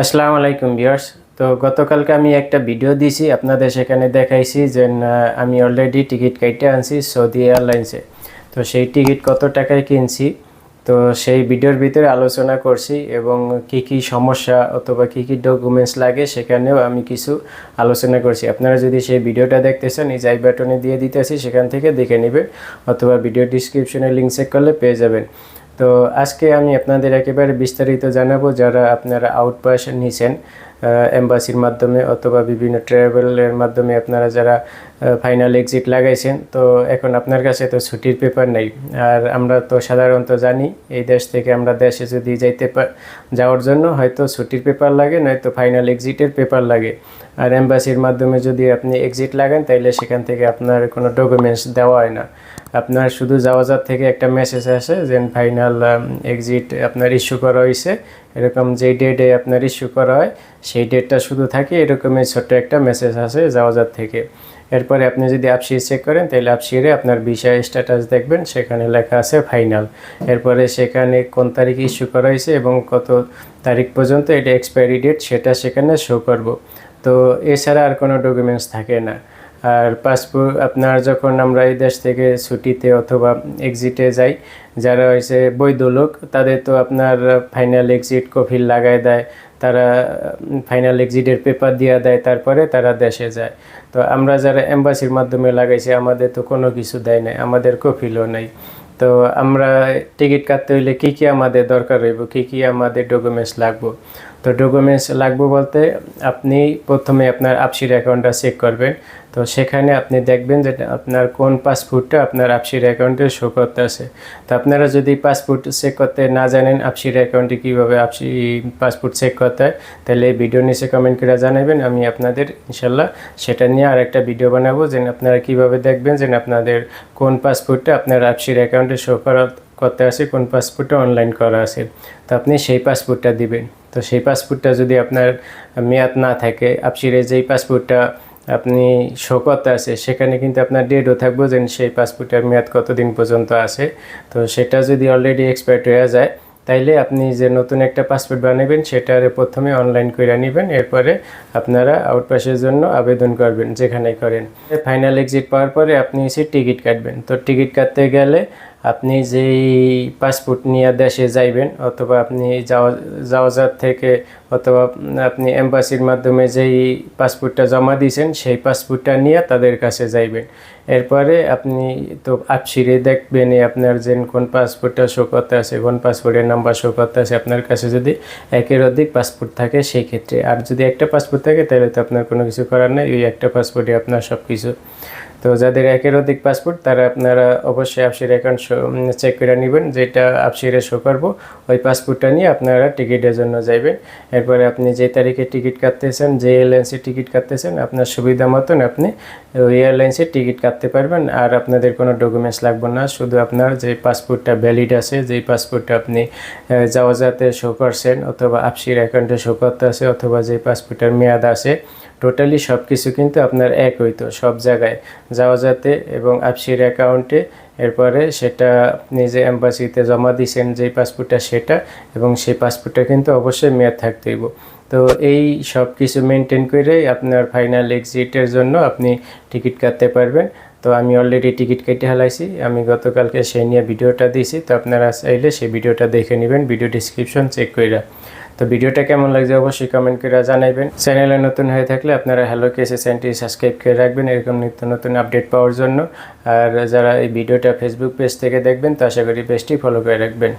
আসসালামু আলাইকুম ভিউয়ার্স। তো গতকালকে আমি একটা ভিডিও দিয়েছি, আপনাদের সেখানে দেখাইছি যে আমি অলরেডি টিকিট কেটে আনছি সৌদি এয়ারলাইন্সে তো সেই টিকিট কত টাকায় কিনছি, তো সেই ভিডিওর ভিতরে আলোচনা করছি এবং কি কি সমস্যা অথবা কি কি ডকুমেন্টস লাগে সেখানেও আমি কিছু আলোচনা করছি। আপনারা যদি সেই ভিডিওটা দেখতে চান এই আই বাটনে দিয়ে দিতেছি, সেখান থেকে দেখে নেবেন অথবা ভিডিও ডিসক্রিপশনে লিঙ্ক চেক করলে পেয়ে যাবেন। তো আজকে আমি আপনাদের একেবারে বিস্তারিত জানাব যারা আপনারা আউটপাস নিছেন। এম্বাসির মাধ্যমে অথবা বিভিন্ন ট্রাভেলের মাধ্যমে আপনারা যারা ফাইনাল এক্সিট লাগাইছেন, তো এখন আপনার কাছে তো ছুটির পেপার নেই। আর আমরা তো সাধারণত জানি, এই দেশ থেকে আমরা দেশে যদি যাইতে যাওয়ার জন্য হয়তো ছুটির পেপার লাগে, নয়তো ফাইনাল এক্সিটের পেপার লাগে। আর এম্বাসির মাধ্যমে যদি আপনি এক্সিট লাগান, তাইলে সেখান থেকে আপনার কোনো ডকুমেন্টস দেওয়া হয় না। আপনার শুধু যাওয়াজার থেকে একটা মেসেজ আসে যে ফাইনাল এক্সিট আপনার ইস্যু করা হয়েছে এরকম যেই ডেটে আপনার ইস্যু করা হয় সেই ডেটটা শুধু থাকে, এরকমই ছোট্ট একটা মেসেজ আসে যাওয়াজার থেকে। এরপরে আপনি যদি অ্যাপসি চেক করেন, তাহলে অ্যাপসিরে আপনার বিষয় স্ট্যাটাস দেখবেন, সেখানে লেখা আছে ফাইনাল এরপরে সেখানে কোন তারিখ ইস্যু করা হয়েছে এবং কত তারিখ পর্যন্ত এটা এক্সপায়ারি ডেট সেটা সেখানে শো করব। তো এছাড়া আর কোনো ডকুমেন্টস থাকে না। আর পাসপোর্ট আপনার যখন আমরা এই দেশ থেকে ছুটিতে অথবা এক্সিটে যাই, যারা হয়েছে বৈধ লোক, তাদের তো আপনার ফাইনাল এক্সিট কফিল লাগায় দেয়, তারা ফাইনাল এক্সিটের পেপার দিয়ে দেয়, তারপরে তারা দেশে যায়। তো আমরা যারা এম্বাসির মাধ্যমে লাগাইছি, আমাদের তো কোনো কিছু দেয় নাই, আমাদের কফিলও নাই। তো আমরা টিকিট কাটতে হইলে কী কী আমাদের দরকার রইব কী কী আমাদের ডকুমেন্টস লাগবো? তো ডকুমেন্টস লাগবে বলতে আপনি প্রথমে আপনার আপসির অ্যাকাউন্টটা চেক করবেন। তো সেখানে আপনি দেখবেন যে আপনার কোন পাসপোর্টটা আপনার আপসির অ্যাকাউন্টে শো করতে আছে তো আপনারা যদি পাসপোর্ট চেক করতে না জানেন আপসির অ্যাকাউন্টে কীভাবে আপসি পাসপোর্ট চেক করতে হয়, তাহলে এই ভিডিও নিচে কমেন্ট করে জানাবেন, আমি আপনাদের ইনশাল্লাহ সেটা নিয়ে আর একটা ভিডিও বানাবো যে আপনারা কীভাবে দেখবেন যে আপনাদের কোন পাসপোর্টটা আপনার আপসির অ্যাকাউন্টে শো করা, করতে আছে, কোন পাসপোর্টটা অনলাইন করা আছে। তো আপনি সেই পাসপোর্টটা দিবেন। তো সেই পাসপোর্টটা যদি আপনার মেয়াদ না থাকে, আপসিরে যেই পাসপোর্টটা আপনি শো করতে আছে, সেখানে কিন্তু আপনার ডেটও থাকব যে সেই পাসপোর্টের মেয়াদ কতদিন পর্যন্ত আছে। তো সেটা যদি অলরেডি এক্সপায়ার্ড হয়ে যায়, তাইলে আপনি যে নতুন একটা পাসপোর্ট বানাবেন, সেটার প্রথমে অনলাইন করে নেবেন, এরপরে আপনারা আউটপাসের জন্য আবেদন করবেন যেখানে করেন। ফাইনাল এক্সিট পাওয়ার পরে আপনি এসে টিকিট কাটবেন। তো টিকিট কাটতে গেলে আপনি যেই পাসপোর্ট নিয়ে দেশে যাইবেন, অথবা আপনি যাওয়া যাওয়াজার থেকে, অথবা আপনি এম্বাসির মাধ্যমে যেই পাসপোর্টটা জমা দিয়েছেন, সেই পাসপোর্টটা নিয়ে তাদের কাছে যাইবেন। এরপরে আপনি তো আপসিরে দেখবেন আপনার যে কোন পাসপোর্টটা শো করতে আছে, কোন পাসপোর্টের নাম্বার শো করতে আছে, আপনার কাছে যদি একের অধিক পাসপোর্ট থাকে, সেই ক্ষেত্রে। আর যদি একটা পাসপোর্ট থাকে, তাহলে তো আপনার কোনো কিছু করার নেই, ওই একটা পাসপোর্টে আপনার সব কিছু তো যাদের একের অধিক পাসপোর্ট তারা আপনারা অবশ্যই আপসির অ্যাকাউন্ট চেক করে নেবেন যেটা আপসিরে শো করব। ওই পাসপোর্টটা নিয়ে আপনারা টিকিটের জন্য যাইবেন। এরপরে আপনি যে তারিখে টিকিট কাটতেছেন, যে এয়ারলাইন্সের টিকিট কাটতেছেন, আপনার সুবিধা মতন আপনি ওই এয়ারলাইন্সের টিকিট কাটতে পারবেন। আর আপনাদের কোনো ডকুমেন্টস লাগবে না, শুধু আপনার যে পাসপোর্টটা ভ্যালিড আছে যেই পাসপোর্টটা আপনি যাওয়া যাতে শো করছেন, অথবা আপসির অ্যাকাউন্টে শো করতে আছে, অথবা যে পাসপোর্টের মেয়াদ আছে টোটালি সব কিছু কিন্তু আপনার এক হইতো সব জায়গায়। যাওয়া যাতে এবং আপসির অ্যাকাউন্টে এরপরে সেটা আপনি যে অ্যাম্বাসিতে জমা দিয়েছেন যেই পাসপোর্টটা সেটা এবং সেই পাসপোর্টটা কিন্তু অবশ্যই মেয়াদ থাকতে হইব। তো এই সব কিছু মেনটেন করেই আপনার ফাইনাল এক্সিটের জন্য আপনি টিকিট কাটতে পারবেন। তো আমি অলরেডি টিকিট কেটে হালাইছি। আমি গতকালকে সেই নিয়ে ভিডিওটা দিয়েছি। তো আপনারা চাইলে সেই ভিডিওটা দেখে নেবেন ভিডিও ডিসক্রিপশন চেক করে তো ভিডিওটা কেমন লাগছে অবশ্যই কমেন্ট করে জানাবেন চ্যানেলে নতুন হয়ে থাকলে আপনারা হ্যালো কেসে চ্যানেলটি সাবস্ক্রাইব করে রাখবেন, এরকম নিত্য নতুন আপডেট পাওয়ার জন্য। আর যারা এই ভিডিওটা ফেসবুক পেজ থেকে দেখবেন, তো আশা করি পেজটি ফলো করে রাখবেন।